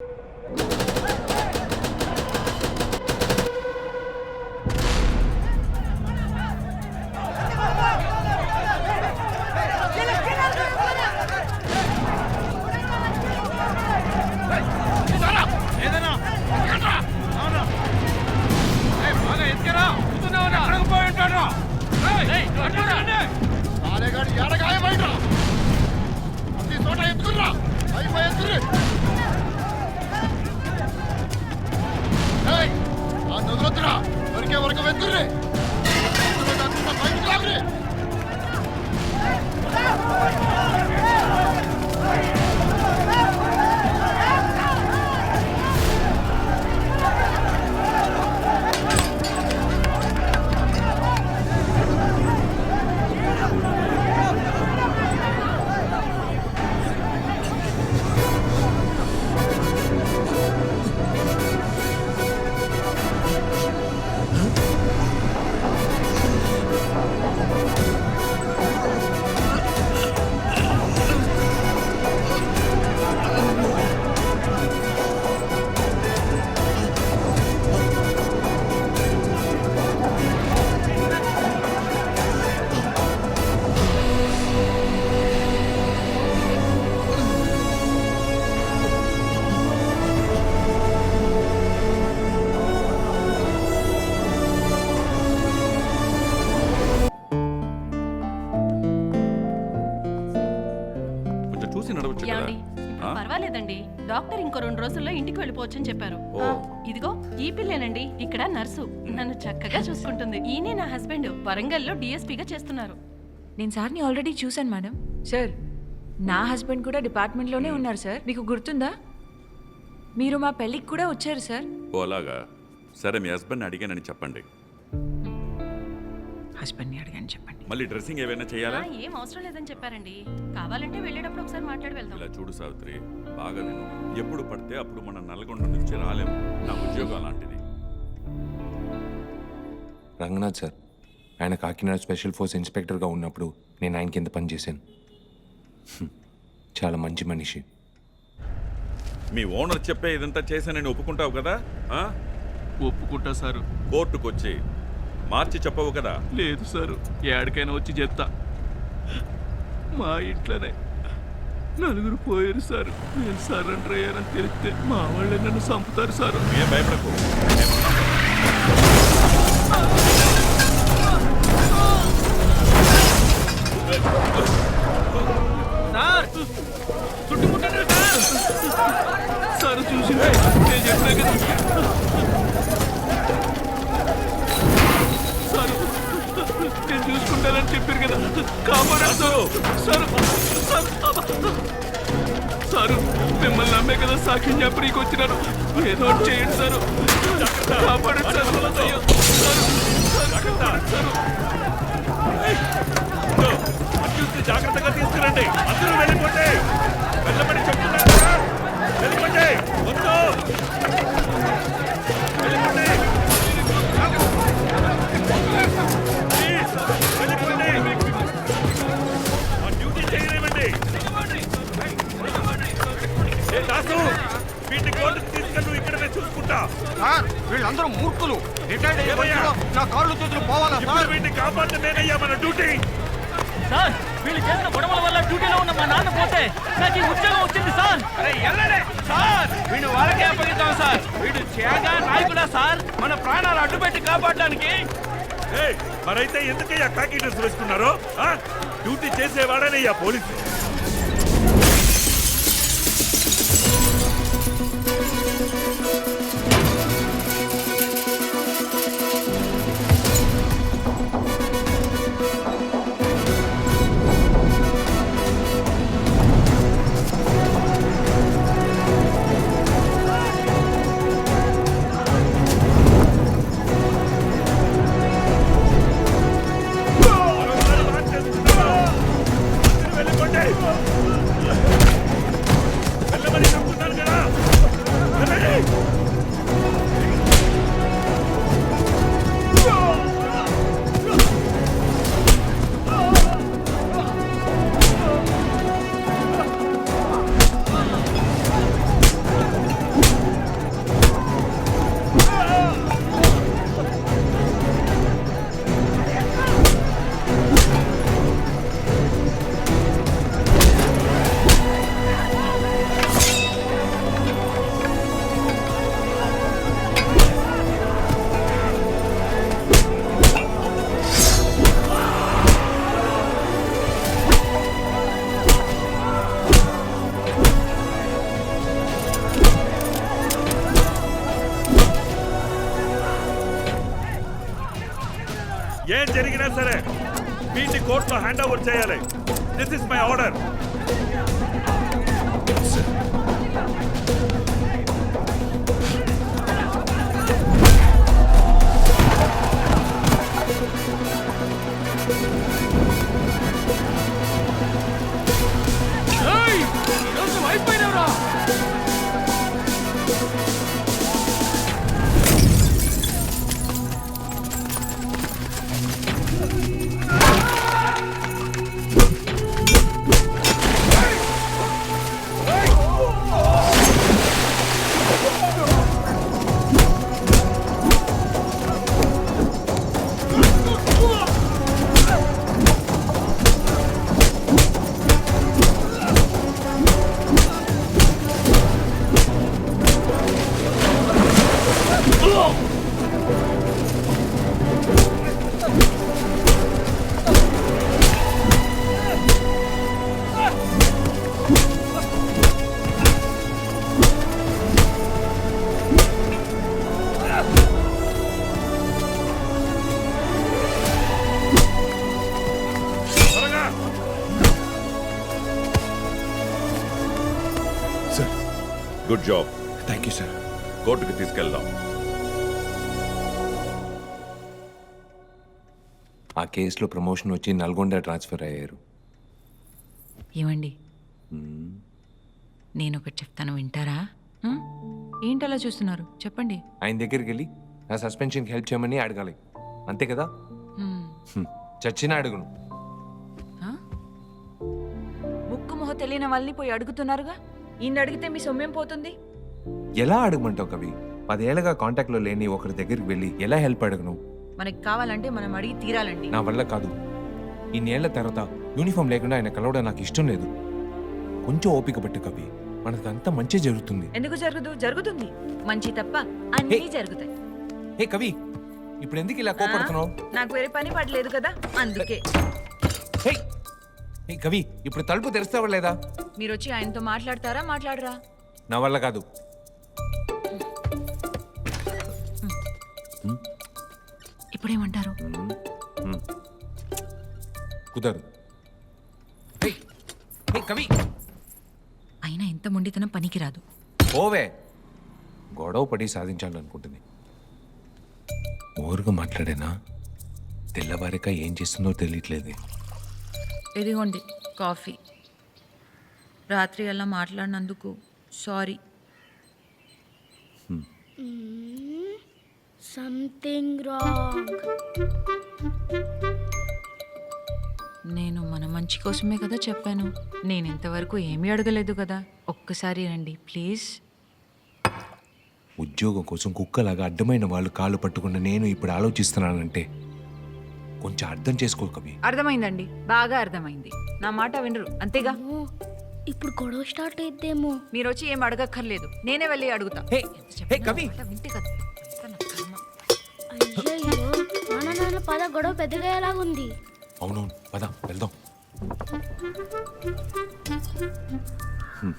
you ఇంకో రెండు రోజుల్లో ఇంటికి వెళ్ళిపోవచ్చని చెప్పారు. ఓ. ఇదిగో ఈ పిల్లేనండి. ఇక్కడ నర్సు. నన్ను చక్కగా చూసుకుంటుంది. ఈయనే నా హస్బెండ్. వరంగల్లో డిఎస్పీగా చేస్తున్నారు. నేను సార్ని ఆల్రెడీ చూశాను మేడం. సార్. నా హస్బెండ్ కూడా డిపార్ట్మెంట్లోనే ఉన్నారు సార్. మీకు గుర్తుందా? మీరు మా పెళ్ళికి కూడా వచ్చారు సార్. ఓ అలాగా. సరే మీ హస్బెండ్ అడిగానని చెప్పండి. హస్బెండ్ని అడగని చెప్పండి. మళ్ళీ డ్రెస్సింగ్ ఏమైనా చేయాలా? ఆ, ఏం అవసరం లేదని చెప్పారండి. కావాలంటే వెళ్ళేటప్పుడు ఒకసారి మాట్లాడి వెళ్దాం. ఇలా చూడు సావిత్రి బాగా విను. ఎప్పుడు పడితే అప్పుడు మన నల్గొండ నుంచి రాలేము నా ఉద్యోగం అలాంటిది. రంగనాథ్ సార్ ఆయన కాకినాడ స్పెషల్ ఫోర్స్ ఇన్స్పెక్టర్గా ఉన్నప్పుడు నేను ఆయన కింద పనిచేశాను. చాలా మంచి మనిషి. మీ ఓనర్ చెప్పే ఇదంతా చేశానని ఒప్పుకుంటావు కదా? ఆ? ఒప్పుకుంటా సారు. కోర్టుకు వచ్చి మార్చి చెప్పవు కదా? లేదు సారు ఏడికైనా వచ్చి చెప్తా. మా ఇంట్లోనే నలుగురు పోయారు సారు. నేను సరెండర్ అయ్యారని తెలిస్తే మా వాళ్ళే నన్ను చంపుతారు సారు. ఏం భయపడకు. మిమ్మల్ని కదా సాక్షి జ్ఞాపరికి వచ్చినారు ఏదో చేయండి సార్. కాపాడండి సారు. జాగ్రత్తగా తీసుకురండి. అందరూ వెళ్ళిపోండి. వెళ్ళమని చెప్తున్నారు వెళ్ళిపోండి. వద్దు. వెళ్ళిపోండి. వీళ్ళు చేసిన గొడవల వల్ల డ్యూటీలో ఉన్న మా నాన్న పోతే నాకు ఈ ఉద్యోగం వచ్చింది సార్. సార్. వీడు వాళ్ళకే అప్పగిద్దాం సార్. వీడు త్యాగా నాయకుడా సార్. మన ప్రాణాలు అడ్డుపెట్టి కాపాడడానికి. ఏయ్, మరైతే ఎందుకయ్యా కాకి డ్రెస్ వేసుకున్నారో? ఆ? Duty చేసేవాడనయ్యా police. Job. Thank you sir కోర్టుకి తీసుకెళ్దాం. ఆ కేసులో ప్రమోషన్ వచ్చి నల్గొండ ట్రాన్స్ఫర్ అయ్యారు. ఏమండి? నేను ఒకటి చెప్తాను వింటారా? హ్మ్? ఏంటలా చూస్తున్నారు? చెప్పండి. ఆయన దగ్గరికి వెళ్ళి నా సస్పెన్షన్కి హెల్ప్ చేయమని అడగాలి. అంతే కదా? హ్మ్. హ్మ్. చచ్చినా అడుగును. ఆ? ముక్కు మొహ తెలియని వాళ్ళని పోయి అడుగుతున్నారుగా? ఈయన అడిగితే మీ సొమ్మేం పోతుంది? ఎలా అడగమంటావు కవి? పదేళ్ళగా కాంటాక్ట్లో లేని ఒకరి దగ్గరికి వెళ్ళి ఎలా హెల్ప్ అడగను? మనకి కావాలంటే మనం అడిగి తీరాలండి. నా వల్ల కాదు. ఇన్నేళ్ళ తర్వాత యూనిఫామ్ లేకుండా ఆయన కలవడం నాకు ఇష్టం లేదు. కొంచెం ఓపిక పట్టు కవి. మనకంతా మంచి జరుగుతుంది. ఎందుకు జరగదు? జరుగుతుంది. మంచి తప్ప అన్నీ. జరుగుతాయి. హే కవి! ఇప్పుడు ఎందుకు ఇలా కోపడుతున్నావు? నాకు వేరే పని పడలేదు కదా అందుకే. హే కవి! ఇప్పుడు తలుపు తెరుస్తావా లేదా? మీరు వచ్చి ఆయనతో మాట్లాడతారా? మాట్లాడరా? నా వల్ల కాదు. ఇప్పుడేమంటారు? కుదరదు. హే హే కవి. అయినా ఇంత మొండితనం పనికిరాదు ఓవే గొడవ పడి సాధించాలనుకుంటుంది. ఓరుగా మాట్లాడేనా? తెల్లవారిక ఏం చేస్తుందో తెలియట్లేదు. ఇదిగోండి కాఫీ. రాత్రి అలా మాట్లాడినందుకు సారీ. Something wrong. నేను మన మంచి కోసమే కదా చెప్పాను. నేను ఇంతవరకు ఏమీ అడగలేదు కదా. ఒక్కసారి రండి ప్లీజ్. ఉద్యోగం కోసం కుక్కలాగా అడ్డమైన వాళ్ళు కాళ్ళు పట్టుకున్న నేను ఇప్పుడు ఆలోచిస్తున్నానంటే కొంచెం అర్థం చేసుకో కవి. అర్థమైందండి బాగా అర్థమైంది. నా మాట వినరు అంతేగా? ఓ, ఇప్పుడు గొడవ స్టార్ట్ అయిద్దేమో. మీరు వచ్చి ఏం అడగక్కర్లేదు. నేనే వెళ్ళి అడుగుతా. హే హే కవి. వింటే కదా. నాన్న నాన్న పద గొడవ పెద్దగా ఎలాగుంది అవునవును పద వెళ్దాం. హ్మ్,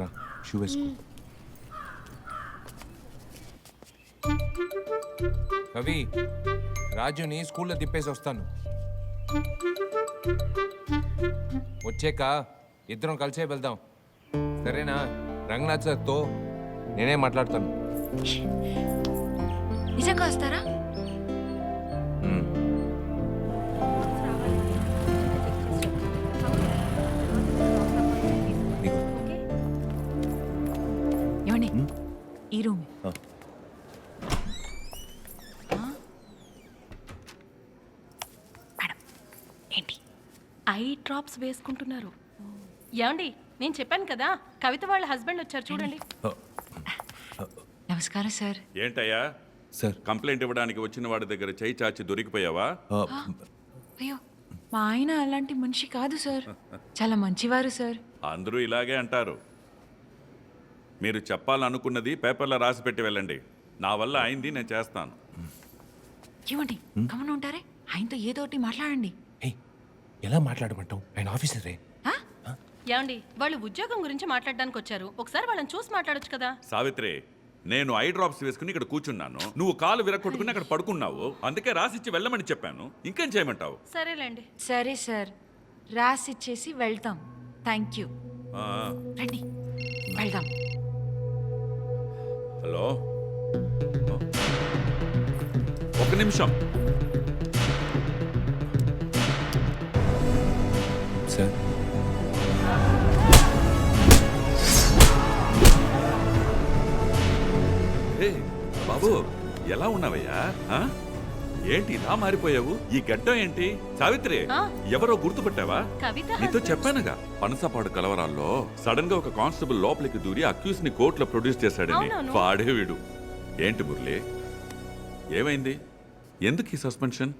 రా షూ వేసుకో. కవి రాజుని స్కూల్లో తిప్పేసి వస్తాను. వచ్చాక ఇద్దరం కలిసే వెళ్దాం. సరేనా? రంగనాథ్ సార్తో నేనే మాట్లాడతాను. నిజంగా వస్తారా? హ్మ్. నీకు. ఏమండి? ఈ రూమ్. ఆ. మేడం ఏంటి? ఐ డ్రాప్స్ వేసుకుంటున్నారు. ఏమండి నేను చెప్పాను కదా కవిత వాళ్ళ హస్బెండ్ వచ్చారు చూడండి. నమస్కారం సార్. ఏంటయ్యా? సార్. కంప్లైంట్ ఇవ్వడానికి వచ్చిన వాడి దగ్గర చేయి చాచి దొరికిపోయావా? అయ్యో మా ఆయన అలాంటి మనిషి కాదు సార్. చాలా మంచివారు సార్. అందరూ ఇలాగే అంటారు. మీరు చెప్పాలనుకున్నది పేపర్లో రాసి పెట్టి వెళ్ళండి. నా వల్ల అయింది నేను చేస్తాను. ఏమండి గమనం ఉంటారే? ఆయనతో ఏదో ఒకటి మాట్లాడండి. ఎలా మాట్లాడమంటావు? ఆయన ఆఫీసరే? ఏమండి వాళ్ళు ఉద్యోగం గురించి మాట్లాడడానికి వచ్చారు. ఒకసారి వాళ్ళని చూసి మాట్లాడొచ్చు కదా. సావిత్రి నేను ఐ డ్రాప్స్ వేసుకుని ఇక్కడ కూర్చున్నాను. నువ్వు కాలు విరగొట్టుకుని అక్కడ పడుకున్నావు. అందుకే రాసిచ్చి వెళ్ళమని చెప్పాను. ఇంకేం చేయమంటావు? సరేలేండి. సరే సార్. రాసి ఇచ్చేసి వెళ్తాం. Thank you. ఆ, రండి. వెళ్దాం. హలో. ఒక నిమిషం. సార్. ఏ బాబు ఎలా ఉన్నావయ్యా? ఆ? ఏంటి ఇలా మారిపోయావు? ఈ గడ్డం ఏంటి? సావిత్రి ఆ? ఎవరో గుర్తుపట్టావా? కవిత నీతో. చెప్పానుగా పనసపాడు కలవరాల్లో సడన్గా ఒక కానిస్టేబుల్ లోపలికి దూరి అక్యూస్ని కోర్టులో ప్రొడ్యూస్ చేశాడని. అవునవును. వాడే వీడు. ఏంటి మురళి? ఏమైంది? ఎందుకు ఈ సస్పెన్షన్?